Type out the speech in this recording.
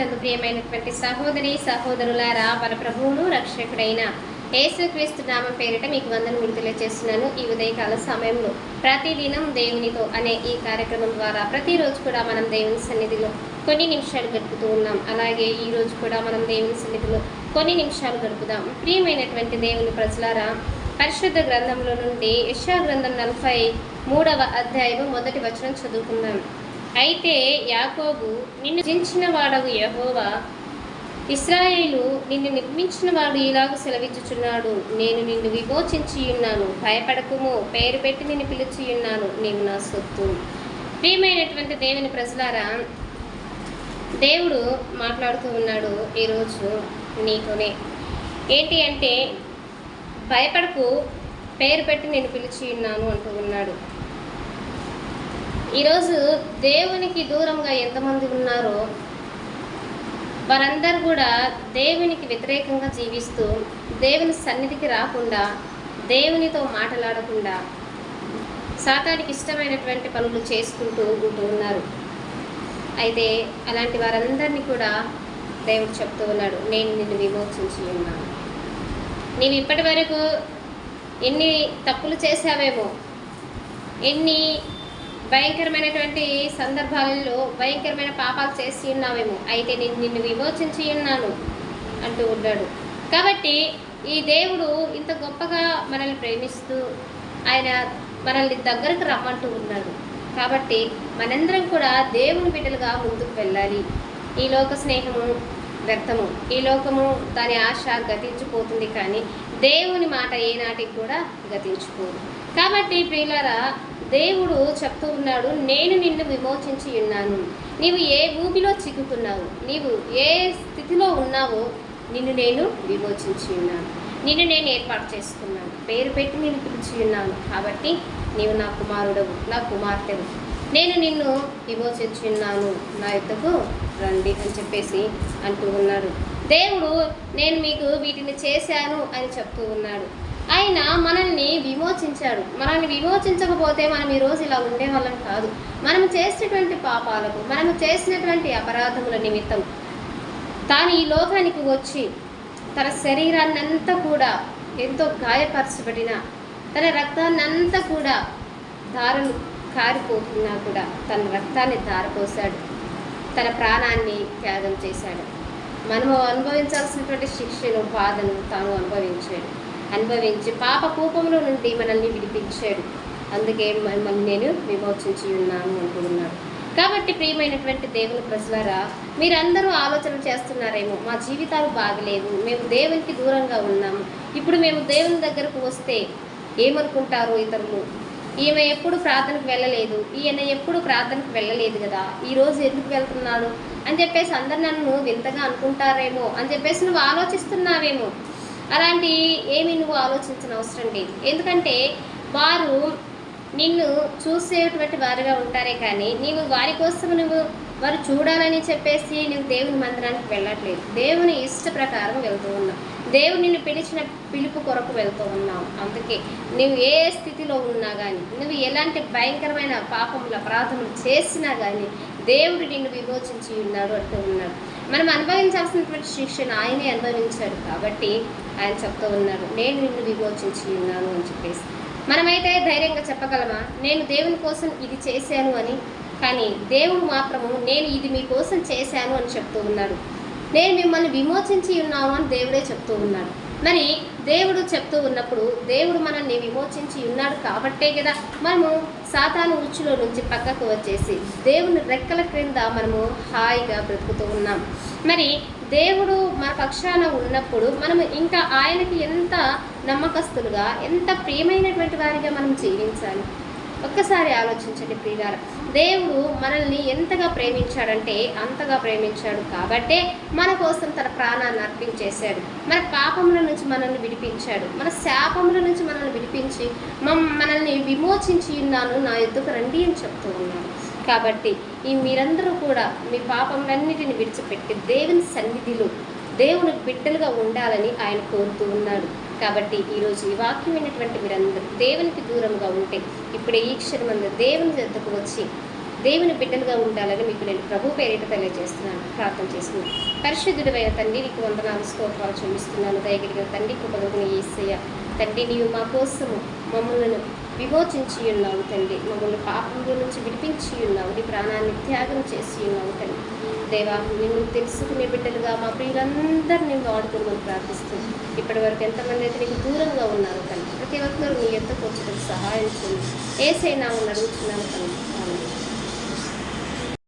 క్రీస్తునందు ప్రియమైనటువంటి సహోదరి సహోదరులారా మన ప్రభువును రక్షకుడైన యేసుక్రీస్తు నామ పేరిట మీకు వందను విడుదల చేస్తున్నాను ఈ ఉదయకాల సమయంలో ప్రతిదినం దేవునితో అనే ఈ కార్యక్రమం ద్వారా ప్రతిరోజు కూడా మనం దేవుని సన్నిధిలో కొన్ని నిమిషాలు గడుపుతూ ఉన్నాం. అలాగే ఈ రోజు కూడా మనం దేవుని సన్నిధిలో కొన్ని నిమిషాలు గడుపుదాం. ప్రియమైనటువంటి దేవుని ప్రజలారా పరిశుద్ధ గ్రంథంలో నుండి యశా గ్రంథం నలభై మూడవ అధ్యాయం మొదటి వచనం చదువుకుందాం. అయితే యాకోబు నిన్ను జించిన వాడవు యహోవా. ఇస్రాయేలు నిన్ను నిర్మించిన వాడు ఇలాగ సెలవిచ్చుచున్నాడు. నేను నిన్ను విమోచించి ఉన్నాను భయపడకుము. పేరు పెట్టి నిన్ను పిలిచి ఉన్నాను నీవు నా సొత్తు. ప్రియమైనటువంటి దేవుని ప్రజలారా దేవుడు మాట్లాడుతూ ఉన్నాడు ఈరోజు నీతోనే. ఏంటి అంటే భయపడకు. పేరు పెట్టి నేను పిలిచి ఉన్నాను అంటూ ఉన్నాడు. ఈరోజు దేవునికి దూరంగా ఎంతమంది ఉన్నారో వారందరూ కూడా దేవునికి వ్యతిరేకంగా జీవిస్తూ దేవుని సన్నిధికి రాకుండా దేవునితో మాట్లాడకుండా సాతానికి ఇష్టమైనటువంటి పనులు చేసుకుంటూ ఉంటూ ఉన్నారు. అయితే అలాంటి వారందరినీ కూడా దేవుడు చెప్తూ ఉన్నాడు నేను నిన్ను విమోచించి ఉన్నాను. నీవు ఇప్పటి వరకు ఎన్ని తప్పులు చేశావేమో ఎన్ని భయంకరమైనటువంటి సందర్భాలలో భయంకరమైన పాపాలు చేసి ఉన్నామేమో అయితే నేను నిన్ను విమోచించి ఉన్నాను అంటూ ఉన్నాడు కాబట్టి ఈ దేవుడు ఇంత గొప్పగా మనల్ని ప్రేమిస్తూ ఆయన మనల్ని దగ్గరకు రమ్మంటూ ఉన్నాడు. కాబట్టి మనందరం కూడా దేవుని బిడ్డలుగా ముందుకు వెళ్ళాలి. ఈ లోక స్నేహము వ్యర్థము. ఈ లోకము దాని ఆశ గతించిపోతుంది కానీ దేవుని మాట ఏనాటికి కూడా గతించుకోదు కాబట్టి ప్రియులరా దేవుడు చెప్తూ ఉన్నాడు నేను నిన్ను విమోచించి ఉన్నాను. నీవు ఏ భూమిలో చిక్కుతున్నావు? నీవు ఏ స్థితిలో ఉన్నావో నిన్ను నేను విమోచించి ఉన్నాను. నిన్ను నేను ఏర్పాటు చేసుకున్నాను. పేరు పెట్టి నేను పిలిచి ఉన్నాను. కాబట్టి నీవు నా కుమారుడవు నా కుమార్తెవు. నేను నిన్ను విమోచించి ఉన్నాను. నా యుద్ధకు రండి అని చెప్పేసి అంటూ ఉన్నాడు. దేవుడు నేను మీకు వీటిని చేశాను అని చెప్తూ ఉన్నాడు. ఆయన మనల్ని విమోచించాడు. మనల్ని విమోచించకపోతే మనం ఈరోజు ఇలా ఉండేవాళ్ళం కాదు. మనం చేసినటువంటి పాపాలకు మనం చేసినటువంటి అపరాధముల నిమిత్తం తాను ఈ లోకానికి వచ్చి తన శరీరాన్ని అంతా కూడా ఎంతో గాయపరచబడిన తన రక్తాన్ని అంతా కూడా దారులు కారిపోతున్నా కూడా తన రక్తాన్ని దారపోశాడు తన ప్రాణాన్ని త్యాగం చేశాడు. మనము అనుభవించాల్సినటువంటి శిక్షను బాధను తాను అనుభవించాడు. అనుభవించి పాప కూపంలో నుండి మనల్ని విడిపించాడు. అందుకే మిమ్మల్ని నేను విమోచించి ఉన్నాను అంటున్నాడు కాబట్టి ప్రియమైనటువంటి దేవుని ప్రజలారా మీరందరూ ఆలోచన చేస్తున్నారేమో మా జీవితాలు బాగలేవు మేము దేవునికి దూరంగా ఉన్నాము. ఇప్పుడు మేము దేవుని దగ్గరకు వస్తే ఏమనుకుంటారు ఇతరులు? ఈమె ఎప్పుడు ప్రార్థనకు వెళ్ళలేదు ఈయన ఎప్పుడు ప్రార్థనకు వెళ్ళలేదు కదా ఈరోజు ఎందుకు వెళ్తున్నాడు? అని చెప్పేసి అందరు నన్ను వింతగా అనుకుంటారేమో అని చెప్పేసి నువ్వు ఆలోచిస్తున్నావేమో. అలాంటి ఏమీ నువ్వు ఆలోచించిన అవసరం లేదు. ఎందుకంటే వారు నిన్ను చూసేటువంటి వారుగా ఉంటారే కానీ నీవు వారి కోసం నువ్వు వారు చూడాలని చెప్పేసి నువ్వు దేవుని మందిరానికి వెళ్ళట్లేదు. దేవుని ఇష్ట ప్రకారం వెళ్తూ ఉన్నావు దేవుడు నిన్ను పిలిచిన పిలుపు కొరకు వెళ్తూ ఉన్నావు అందుకే నువ్వు ఏ స్థితిలో ఉన్నా కానీ నువ్వు ఎలాంటి భయంకరమైన పాపములు అపరాధములు చేసినా కానీ దేవుడు నిన్ను విమోచించి ఉన్నాడు అంటూ ఉన్నాడు. మనం అనుభవించాల్సినటువంటి శిక్షను ఆయనే అనుభవించాడు కాబట్టి ఆయన చెప్తూ ఉన్నాడు నేను నిన్ను విమోచించి ఉన్నాను అని చెప్పేసి. మనమైతే ధైర్యంగా చెప్పగలమా? నేను దేవుని కోసం ఇది చేశాను అని కానీ దేవుడు మాత్రము నేను ఇది మీకోసం చేశాను అని చెప్తూ ఉన్నాడు. నేను మిమ్మల్ని విమోచించి ఉన్నాను అని దేవుడే చెప్తూ ఉన్నాడు. మరి దేవుడు చెప్తూ ఉన్నప్పుడు దేవుడు మనల్ని విమోచించి ఉన్నాడు కాబట్టే కదా మనము సాతాను ఉచ్చులో నుంచి పక్కకు వచ్చేసి దేవుని రెక్కల క్రింద మనము హాయిగా బ్రతుకుతూ ఉన్నాం. మరి దేవుడు మన పక్షాన ఉన్నప్పుడు మనం ఇంకా ఆయనకి ఎంత నమ్మకస్తులుగా ఎంత ప్రియమైనటువంటి వారిగా మనం జీవించాలి? ఒక్కసారి ఆలోచించండి ప్రియులార దేవుడు మనల్ని ఎంతగా ప్రేమించాడంటే అంతగా ప్రేమించాడు కాబట్టే మన కోసం తన ప్రాణాన్ని అర్పించేశాడు. మన పాపముల నుంచి మనల్ని విడిపించాడు. మన శాపముల నుంచి మనల్ని విడిపించి మమ్ మనల్ని విమోచించి ఉన్నాను నా ఎద్దుకు రండి అని చెప్తూ ఉన్నాను కాబట్టి ఈ మీరందరూ కూడా మీ పాపములన్నిటిని విడిచిపెట్టి దేవుని సన్నిధిలో దేవుని బిడ్డలుగా ఉండాలని ఆయన కోరుతూ ఉన్నాడు. కాబట్టి ఈరోజు ఈ వాక్యం అయినటువంటి మీరందరూ దేవునికి దూరంగా ఉంటే ఇప్పుడే ఈ క్షణమందు దేవుని చెద్దకు వచ్చి దేవుని బిడ్డలుగా ఉండాలని మీకు నేను ప్రభు పేరిట తెలియజేస్తున్నాను. ప్రార్థన చేస్తున్నాను పరిశుద్ధుడైన తండ్రి నీకు వందనాలు స్తోత్రాలు చూపిస్తున్నాను దయగలిగిన తండ్రి కృపగలిగిన ఈసయ్య తండ్రి నీవు మా కోసము మమ్మల్ని విమోచించి ఉన్నావు తండ్రి. మమ్మల్ని పాపంలో నుంచి విడిపించి ఉన్నావు నీ ప్రాణాన్ని త్యాగం చేసి ఉన్నావు తండ్రి. దేవా నిన్ను తెలుసుకునే బిడ్డలుగా మా ప్రియులందరినీ వాడుకోమని ప్రార్థిస్తుంది ఇప్పటి వరకు ఎంతమంది అయితే నీకు దూరంగా ఉన్నారు తండ్రి ప్రతి ఒక్కరు నీ ఎత్తకు వచ్చేటప్పుడు సహాయం చేయండి. ఏసైనా ఉన్నారు తండ్రి.